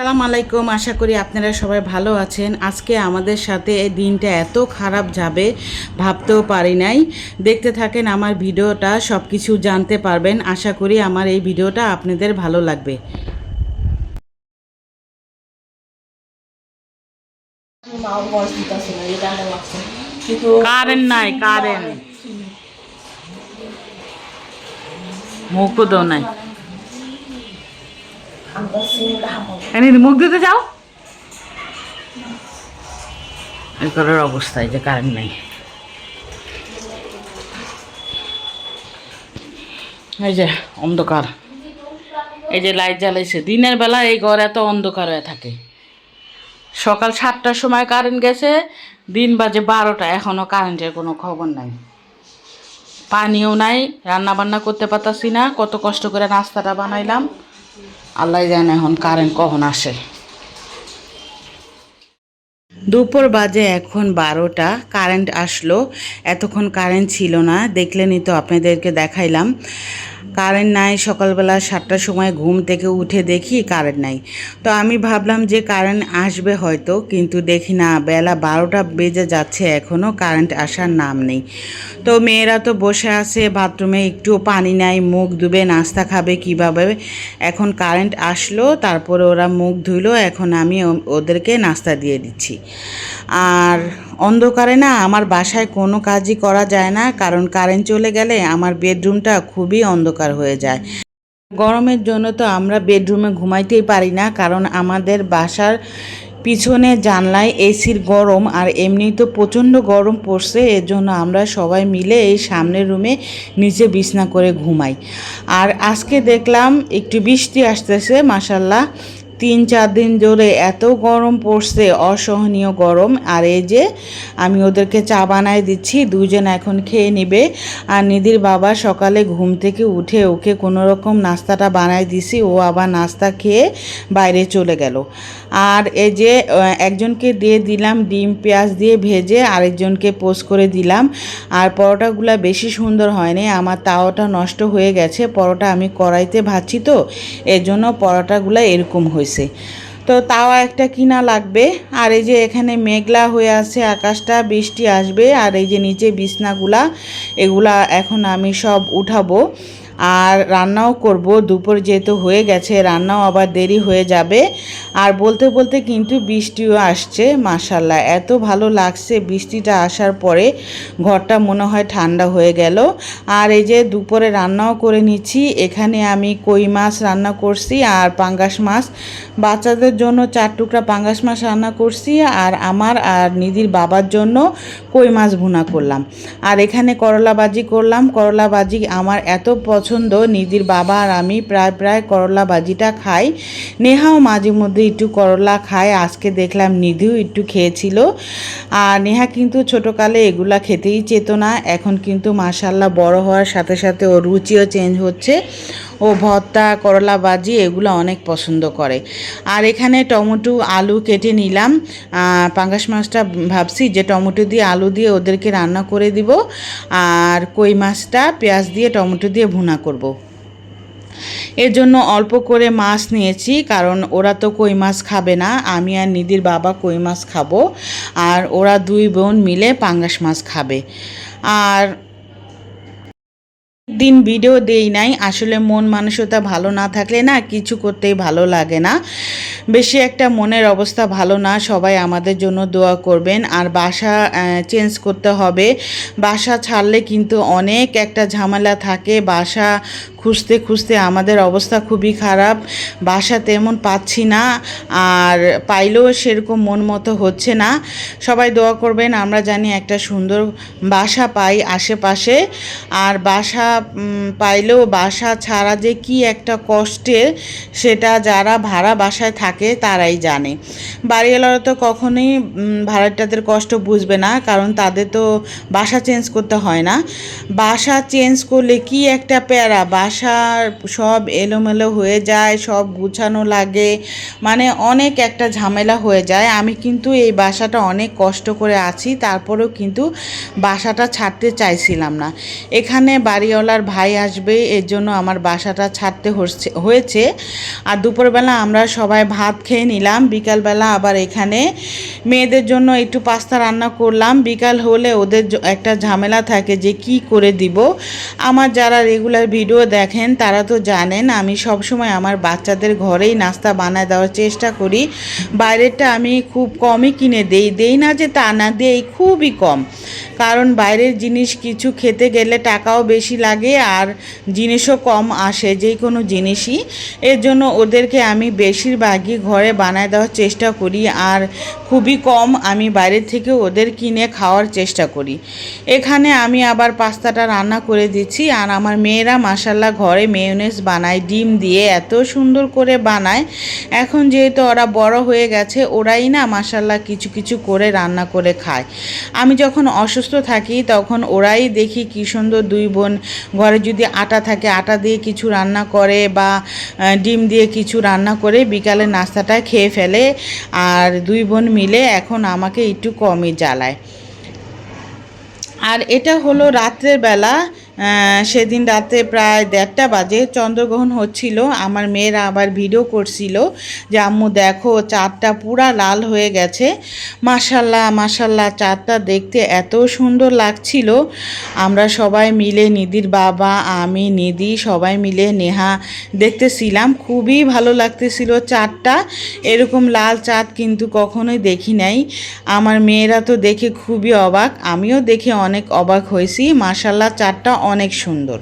সালাম আলাইকুম, আশা করি আপনারা সবাই ভালো আছেন। আজকে আমাদের সাথে এই দিনটা এত খারাপ যাবে, ভাবতেও পারি নাই। দেখতে থাকেন আমার ভিডিওটা সব কিছু জানতে পারবেন। আশা করি আমার এই ভিডিওটা আপনাদের ভালো লাগবে। কারেন্ট নাই কারেন্ট। নাই। মুখ যাও। যে কারেন্ট নাই। এই যে অন্ধকার। এই যে লাইট জ্বালাইছে। দিনের বেলা এই ঘর এত অন্ধকার হয়ে থাকে। সকাল সাতটার সময় কারেন্ট গেছে, দিন বাজে বারোটা এখনও কারেন্টের কোনো খবর নাই। পানিও নাই রান্না বান্না করতে পারতাছি না, কত কষ্ট করে নাস্তাটা বানাইলাম। আল্লাহ জানে এখন কারেন্ট কখন আসে। দুপুর বাজে এখন বারোটা কারেন্ট আসলো। এতক্ষণ কারেন্ট ছিল না, দেখলেনই তো আপনাদেরকে দেখাইলাম। কারেন্ট নাই, সকালবেলা সাতটার সময় ঘুম থেকে উঠে দেখি কারেন্ট নাই। তো আমি ভাবলাম যে কারেন্ট আসবে হয়তো, কিন্তু দেখি না, বেলা বারোটা বেজে যাচ্ছে এখনও কারেন্ট আসার নাম নেই। তো মেয়েরা তো বসে আছে, বাথরুমে একটু পানি নাই, মুখ ধুবে, নাস্তা খাবে কীভাবে। এখন কারেন্ট আসলো, তারপরে ওরা মুখ ধুইলো, এখন আমি ওদেরকে নাস্তা দিয়ে দিচ্ছি। আর অন্ধকারে না আমার বাসায় কোনো কাজই করা যায় না, কারণ কারেন্ট চলে গেলে আমার বেডরুমটা খুবই অন্ধকার হয়ে যায়। গরমের জন্য তো আমরা বেডরুমে ঘুমাইতেই পারি না, কারণ আমাদের বাসার পিছনে জানলায় এসির গরম আর এমনি তো প্রচণ্ড গরম পড়ছে এর জন্য আমরা সবাই মিলে এই সামনের রুমে নিচে বিছনা করে ঘুমাই। আর আজকে দেখলাম একটু বৃষ্টি আসতেছে মাসাল্লাহ তিন চার দিন ধরে এত গরম পড়ছে, অসহনীয় গরম। আর এই যে আমি ওদেরকে চা বানায় দিচ্ছি দুজন এখন খেয়ে নেবে। আর নিধির বাবা সকালে ঘুম থেকে উঠে ওকে কোনো রকম নাস্তাটা বানায় দিছি, ও আবার নাস্তা খেয়ে বাইরে চলে গেল। আর এই যে একজনকে দিয়ে দিলাম ডিম, পেঁয়াজ দিয়ে ভেজে, আরেকজনকে পোস্ট করে দিলাম। আর পরোটাগুলো বেশি সুন্দর হয়নি, আমার তাওটা নষ্ট হয়ে গেছে, পরোটা আমি কড়াইতে ভাজছি তো এর জন্য পরোটাগুলো এরকম হয়েছে। তো তাও একটা কিনা লাগবে। আর এই যে এখানে মেঘলা হয়ে আছে আকাশটা, বৃষ্টি আসবে। আর এই যে নিচে বিছনাগুলা, এগুলা এখন আমি সব উঠাবো। আর রান্নাও করব, দুপুর যেহেতু হয়ে গেছে, রান্নাও আবার দেরি হয়ে যাবে। আর বলতে বলতে কিন্তু বৃষ্টিও আসছে মাসাল্লাহ এত ভালো লাগছে বৃষ্টিটা আসার পরে, ঘরটা মনে হয় ঠান্ডা হয়ে গেল। আর এই যে দুপুরে রান্নাও করে নিচ্ছি, এখানে আমি কই মাছ রান্না করছি আর পাঙ্গাস মাছ। বাচ্চাদের জন্য চার টুকরা পাঙ্গাস মাছ রান্না করছি আর আমার আর নিধির বাবার জন্য কই মাছ ভুনা করলাম। আর এখানে করলা বাজি করলাম করলা বাজি আমার এত পছন্দ নিধির বাবা আর আমি প্রায় প্রায় করলা ভাজিটা খাই। নেহাও মাঝে মধ্যে একটু করলা খায়। আজকে দেখলাম নিধিও একটু খেয়েছিল। আর নেহা কিন্তু ছোটোকালে এগুলা খেতেই চেত না। এখন কিন্তু মাসাল্লাহ বড় হওয়ার সাথে সাথে ওর রুচিও চেঞ্জ হচ্ছে। ও ভর্তা, করলা ভাজি এগুলো অনেক পছন্দ করে। আর এখানে টমেটো, আলু কেটে নিলাম। পাঙ্গাস মাছটা ভাবছি যে টমেটো দিয়ে আলু দিয়ে ওদেরকে রান্না করে দিব। আর কই মাছটা, পেঁয়াজ দিয়ে টমেটো দিয়ে ভুনা করব। এর জন্য অল্প করে মাছ নিয়েছি, কারণ ওরা তো কই মাছ খাবে না। আমি আর নিদির বাবা কই মাছ খাব। আর ওরা দুই বোন মিলে পাঙ্গাস মাছ খাবে। আর দিন ভিডিও দেই নাই। আসলে মন মানসিকতা ভালো না থাকলে না কিছু করতেই ভালো লাগে না। বেশি একটা মনের অবস্থা ভালো না, সবাই আমাদের জন্য দোয়া করবেন। আর বাসা চেঞ্জ করতে হবে। বাসা ছাড়লে কিন্তু অনেক একটা ঝামেলা থাকে। বাসা খুঁজতে খুঁজতে আমাদের অবস্থা খুবই খারাপ। বাসা তেমন পাচ্ছি না, আর পাইলেও সেরকম মন মতো হচ্ছে না। সবাই দোয়া করবেন, আমরা জানি একটা সুন্দর বাসা পাই আশেপাশে। আর বাসা পাইলেও বাসা ছাড়া যে কি একটা কষ্টের সেটা যারা ভাড়া বাসায় থাকে তারাই জানে। বাড়িওয়ালারা তো কখনোই ভাড়াটাদের কষ্ট বুঝবে না, কারণ তাদের তো বাসা চেঞ্জ করতে হয় না। বাসা চেঞ্জ করলে কি একটা প্যারা বাসা বাসার সব এলোমেলো হয়ে যায়, সব গুছানো লাগে। মানে অনেক একটা ঝামেলা হয়ে যায়। আমি কিন্তু এই বাসাটা অনেক কষ্ট করে আছি, তারপরেও কিন্তু বাসাটা ছাড়তে চাইছিলাম না। এখানে বাড়িওয়ালার ভাই আসবে, এর জন্য আমার বাসাটা ছাড়তে হয়েছে। আর দুপুরবেলা আমরা সবাই ভাত খেয়ে নিলাম, বিকালবেলা আবার এখানে মেয়েদের জন্য একটু পাস্তা রান্না করলাম। বিকাল হলে ওদের একটা ঝামেলা থাকে যে কি করে দিব। আমার যারা রেগুলার ভিডিও দেখেন, তারা তো জানেন, আমি সবসময় আমার বাচ্চাদের ঘরেই নাস্তা বানায় দেওয়ার চেষ্টা করি। বাইরেরটা আমি খুব কমই কিনে দেই। দেই না যে তা না, দেই খুবই কম। কারণ বাইরের জিনিস কিছু খেতে গেলে টাকাও বেশি লাগে আর জিনিসও কম আসে যে কোনো জিনিসই। এর জন্য ওদেরকে আমি বেশিরভাগই ঘরে বানায় দেওয়ার চেষ্টা করি আর খুবই কম আমি বাইরের থেকে ওদের কিনে খাওয়ার চেষ্টা করি। এখানে আমি আবার পাস্তাটা রান্না করে দিচ্ছি আর আমার মেয়েরা মাসাল্লাহ ঘরে মেয়োনেজ বানায়, ডিম দিয়ে এত সুন্দর করে বানায়। এখন যেহেতু ওরা বড় হয়ে গেছে, ওরাই না মাসাল্লাহ কিছু কিছু করে রান্না করে খায়। আমি যখন অসুস্থ থাকি, তখন ওরাই দেখি কী সুন্দর দুই বোন ঘরে যদি আটা থাকে, আটা দিয়ে কিছু রান্না করে বা ডিম দিয়ে কিছু রান্না করে বিকালে নাস্তাটা খেয়ে ফেলে আর দুই বোন মিলে এখন আমাকে একটু কমই জ্বালায়। আর এটা হলো রাত্রের বেলা সেদিন রাতে প্রায় দেড়টা বাজে চন্দ্রগ্রহণ হচ্ছিল। আমার মেয়েরা আবার ভিডিও করছিল যে, আম্মু, দেখো, চাঁদটা পুরা লাল হয়ে গেছে। মাসাল্লাহ মাসাল্লাহ চাঁদটা দেখতে এত সুন্দর লাগছিল। আমরা সবাই মিলে নিদির বাবা, আমি নিদি সবাই মিলে, নেহা দেখতেছিলাম। খুবই ভালো লাগতেছিল চাঁদটা। এরকম লাল চাঁদ কিন্তু কখনোই দেখি নাই। আমার মেয়েরা তো দেখে খুবই অবাক। আমিও দেখে অনেক অবাক হয়েছি। মাসাল্লাহ চাঁদটা অনেক সুন্দর।